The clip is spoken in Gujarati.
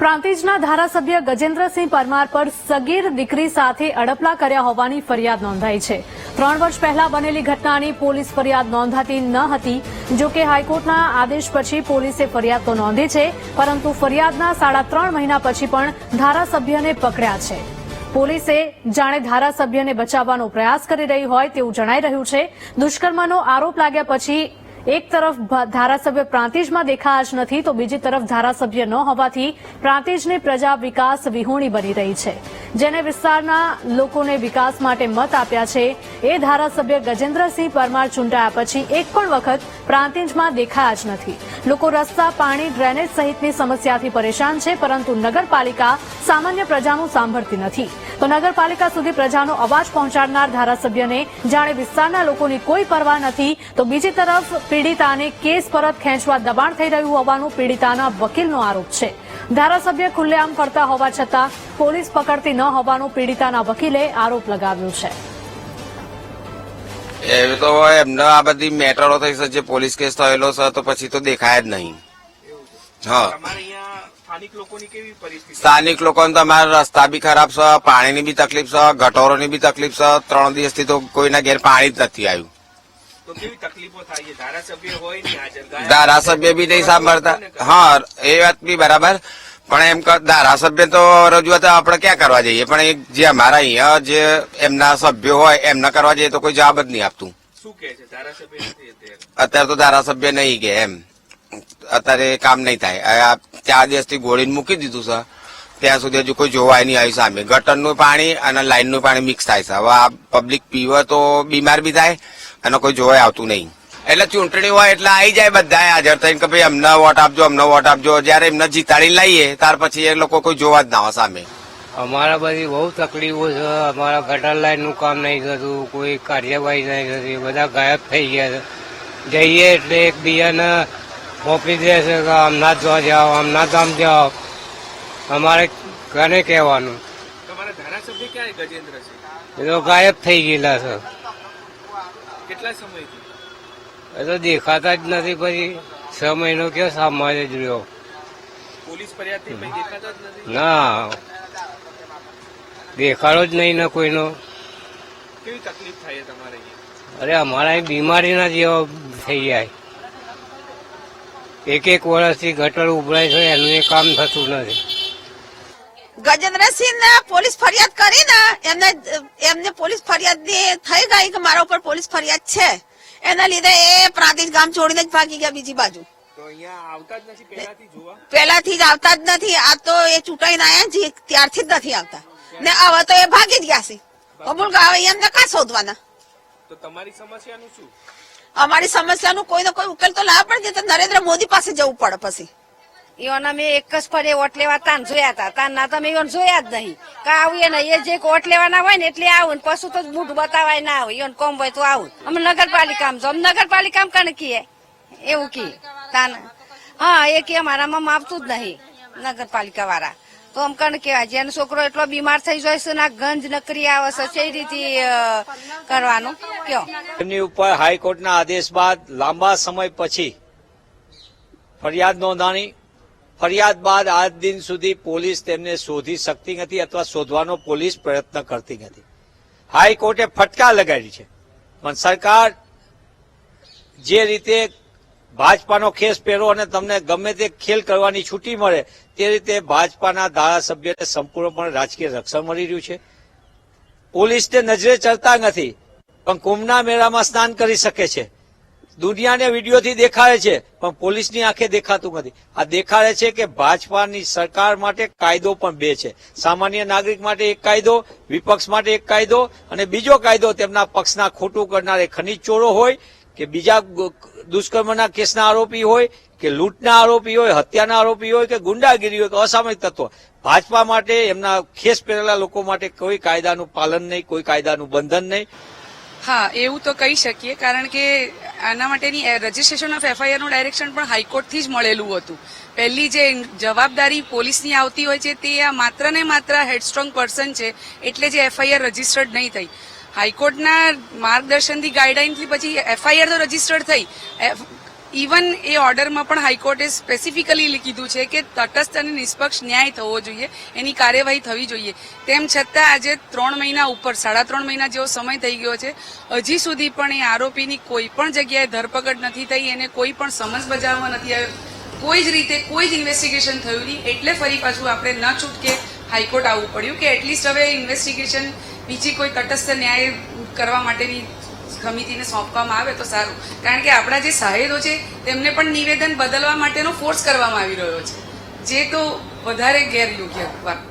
પ્રાંતિજના ધારાસભ્ય ગજેન્દ્રસિંહ પરમાર પર સગીર દીકરી સાથે અડપલા કર્યા હોવાની ફરિયાદ નોંધાઈ છે. ત્રણ વર્ષ પહેલા બનેલી ઘટનાની પોલીસ ફરિયાદ નોંધાતી ન હતી. જો કે હાઈકોર્ટના આદેશ પછી પોલીસે ફરિયાદ તો નોંધી છે, પરંતુ ફરિયાદના સાડા ત્રણ મહિના પછી પણ ધારાસભ્યને પકડ્યા છે. પોલીસે જાણે ધારાસભ્યને બચાવવાનો પ્રયાસ કરી રહી હોય તેવું જણાઈ રહ્યું છે. દુષ્કર્મનો આરોપ લાગ્યા પછી એક તરફ ધારાસભ્ય પ્રાંતિજમાં દેખાયા જ નથી તો બીજી તરફ ધારાસભ્ય ન હોવાથી પ્રાંતિજની પ્રજા વિકાસ વિહોણી બની રહી છે. જેને વિસ્તારના લોકોને વિકાસ માટે મત આપ્યા છે. એ ધારાસભ્ય ગજેન્દ્રસિંહ પરમાર ચૂંટાયા પછી એક પણ વખત પ્રાંતિજમાં દેખાયા જ નથી. લોકો રસ્તા, પાણી, ડ્રેનેજ સહિતની સમસ્યાથી પરેશાન છે, પરંતુ નગરપાલિકા સામાન્ય પ્રજાનું સાંભળતી નથી. તો નગરપાલિકા સુધી પ્રજાનો અવાજ પહોંચાડનાર ધારાસભ્યને જાણે વિસ્તારના લોકોની કોઈ પરવા નથી, તો બીજી તરફ પીડિતાને કેસ પરત ખેંચવા દબાણ થઈ રહ્યું હોવાનું પીડિતાના વકીલનો આરોપ છે. ધારાસભ્ય ખુલ્લેઆમ ફરતા હોવા છતાં પોલીસ પકડતી ન હોવાનો પીડિતાના વકીલે આરોપ લગાવ્યો છે. એવું તો એમને આ બધી મેટરો થઈ છે જે પોલીસ કેસ થયેલો છે તો પછી તો દેખાય જ નહીં. હા. તમારે સ્થાનિક લોકોની કેવી લોકોને તમારા રસ્તા બી ખરાબ છે પાણીની બી તકલીફ છે ગટોરોની બી તકલીફ છે. ત્રણ દિવસથી તો કોઈના ઘેર પાણી જ નથી આવ્યું. તો કેવી તકલીફો થાય? છે ધારાસભ્ય હોય ને હાજર ધારાસભ્ય બી નહીં સાંભળતા. હા એ વાત બી બરાબર. પણ એમ કે ધારાસભ્ય તો રજૂઆત આપણે ક્યાં કરવા જઈએ? પણ એક જે અમારા અહીંયા જે એમના સભ્યો હોય એમને કરવા જઈએ તો કોઈ જવાબ જ નહીં આપતું. અત્યારે. તો ધારાસભ્ય નહીં કે એમ. અત્યારે કામ નહીં થાય. ચાર દિવસથી ગોળીને મૂકી દીધું છે. ત્યાં સુધી હજુ કોઈ જોવાય નહીં આવ્યું સામે. ગટરનું પાણી અને લાઈનનું પાણી મિક્સ થાય છે. હવે આ પબ્લિક પીવે તો બીમાર બી થાય. અને કોઈ જોવાય આવતું નહીં. એટલે ચૂંટણી હોય એટલે આવી જાય બધા હાજર થઈને કે ભાઈ અમને વોટ આપજો અમને વોટ આપજો. જયારે એમને જીતાડી લઈએ ત્યાર પછી એ લોકો કોઈ જોવા જ ના આવે સામે. અમારા બધી બહુ તકલીફો છે. અમારા ગટર લાઈનનું કામ નહીં થતું કોઈ કાર્યવાહી નહીં થતી. બધા ગાયબ થઈ ગયા છે. જઈએ એટલે એકબીજાને મોકલી દે છે કે આમના જ જાઓ આમના આમ જાઓ. અમારે કને કહેવાનું? ધારાસભ્ય ક્યાં ગજેન્દ્ર છે? એ તો ગાયબ થઈ ગયેલા છે. કેટલા સમયથી એ તો દેખાતા જ નથી પછી છ મહિનો કયો સામાન્ય જ રહ્યો. પોલીસ ફરિયાદથી દેખાતા જ નથી? ના. દેખાડો જ નહીં ને કોઈનો. કેવી તકલીફ થાય તમારે અરે અમારા બીમારીના જેવો થઈ જાય. એક એક વર્ષથી ગટર ઉભરાય છે એનું એ કામ થતું નથી. ગજેન્દ્રસિંહ ને પોલીસ ફરિયાદ કરી ને એમને એમને પોલીસ ફરિયાદની થઈ ગઈ કે મારા ઉપર પોલીસ ફરિયાદ છે. એના લીધે એ પ્રાંતિજ ગામ છોડીને જ ભાગી ગયા બીજી બાજુ. પેલાથી જ આવતા જ નથી. આ તો એ ચૂંટાઈને આવ્યા છે ત્યારથી જ નથી આવતા. ને હવે તો એ ભાગી જ ગયા છે. અમુલ હવે એમને કા શોધવાના? તો તમારી સમસ્યાનું શું? અમારી સમસ્યાનું કોઈ ને કોઈ ઉકેલ તો લાવવા પડે તો નરેન્દ્ર મોદી પાસે જવું પડે પછી. ઈવન અમે એક જ ફરે ઓટ લેવા તાન જોયા હતા તાન ના તમે ઈવન જોયા જ નહીં. કા આવીએ ને એ જે ઓટ લેવાના હોય ને એટલે આવું ને પશુ તો મોઢું બતાવાય ના આવે ઈવન કોમ હોય તો આવું. અમે નગરપાલિકામાં જો. નગરપાલિકા કને કીએ? એવું કી. તાન હા, એ કે મારામાં માપતું જ નહીં. નગરપાલિકા વાળા તો આમ કણ કેવાય જેનો છોકરો એટલો બીમાર થઈ જાય છે ના ગંજ નકરી આવે છે કઈ રીતે કરવાનું. કયો? એમની ઉપર હાઈકોર્ટના આદેશ બાદ લાંબા સમય પછી ફરિયાદ નોંધાણી ફરિયાદ બાદ આજ દિન સુધી પોલીસ તેમને શોધી શકતી નથી અથવા શોધવાનો પોલીસ પ્રયત્ન કરતી નથી. હાઈકોર્ટે ફટકાર લગાડી છે. પણ સરકાર જે રીતે ભાજપાનો ખેસ પહેરો અને તમને ગમે તે ખેલ કરવાની છૂટી મળે, તે રીતે ભાજપાના ધારાસભ્યને સંપૂર્ણપણે રાજકીય રક્ષણ મળી રહ્યું છે. પોલીસને નજરે ચડતા નથી, પણ કુંભના મેળામાં સ્નાન કરી શકે છે. દુનિયાને વિડીયોથી દેખાડે છે, પણ પોલીસની આંખે દેખાતું નથી. આ દેખાડે છે કે ભાજપાની સરકાર માટે કાયદો પણ બે છે. સામાન્ય નાગરિક માટે એક કાયદો, વિપક્ષ માટે એક કાયદો અને બીજો કાયદો તેમના પક્ષના ખોટું કરનારે ખનીજ ચોરો હોય, કે બીજા દુષ્કર્મના કેસના આરોપી હોય, કે લૂંટના આરોપી હોય, હત્યાના આરોપી હોય, કે ગુંડાગીરી હોય, કે અસામરિક તત્વો. ભાજપા માટે એમના ખેસ પહેરેલા લોકો માટે કોઈ કાયદાનું પાલન નહીં, કોઈ કાયદાનું બંધન નહીં. હા, એવું તો કહી શકીએ, કારણ કે આના માટેની રજીસ્ટ્રેશન ઓફ એફઆઈઆરનું ડાયરેક્શન પણ હાઈકોર્ટથી જ મળેલું હતું. પહેલી જે જવાબદારી પોલીસની આવતી હોય છે, તે આ માત્ર ને માત્ર હેડસ્ટ્રોંગ પર્સન છે, એટલે જે એફઆઈઆર રજીસ્ટર્ડ નહીં થઈ. હાઈકોર્ટના માર્ગદર્શનથી, ગાઈડલાઈનથી પછી એફઆઈઆર તો રજીસ્ટર્ડ થઈ. ઇવન એ ઓર્ડરમાં પણ હાઈકોર્ટે સ્પેસિફિકલી કીધું છે કે તટસ્થ અને નિષ્પક્ષ ન્યાય થવો જોઈએ. એની કાર્યવાહી થવી જોઈએ. તેમ છતાં આજે ત્રણ મહિના ઉપર, સાડા ત્રણ મહિના જેવો સમય થઈ ગયો છે. હજી સુધી પણ એ આરોપીની કોઈ પણ જગ્યાએ ધરપકડ નથી થઈ, એને કોઈ પણ સમજ બજાવવામાં નથી આવ્યો. કોઈ જ રીતે કોઈ જ ઇન્વેસ્ટિગેશન થયું નહીં. એટલે ફરી પાછું આપણે ન છૂટકે હાઈકોર્ટ આવવું પડ્યું કે એટલીસ્ટ હવે ઇન્વેસ્ટિગેશન બીજી કોઈ તટસ્થ ન્યાય કરવા માટેની સમિતિને સોંપવામાં આવે તો સારું. કારણ કે આપણા જે સાહેદો છે, તેમને પણ નિવેદન બદલવા માટેનો ફોર્સ કરવામાં આવી રહ્યો છે. જે તો વધારે ગેરયોગ્ય વાત.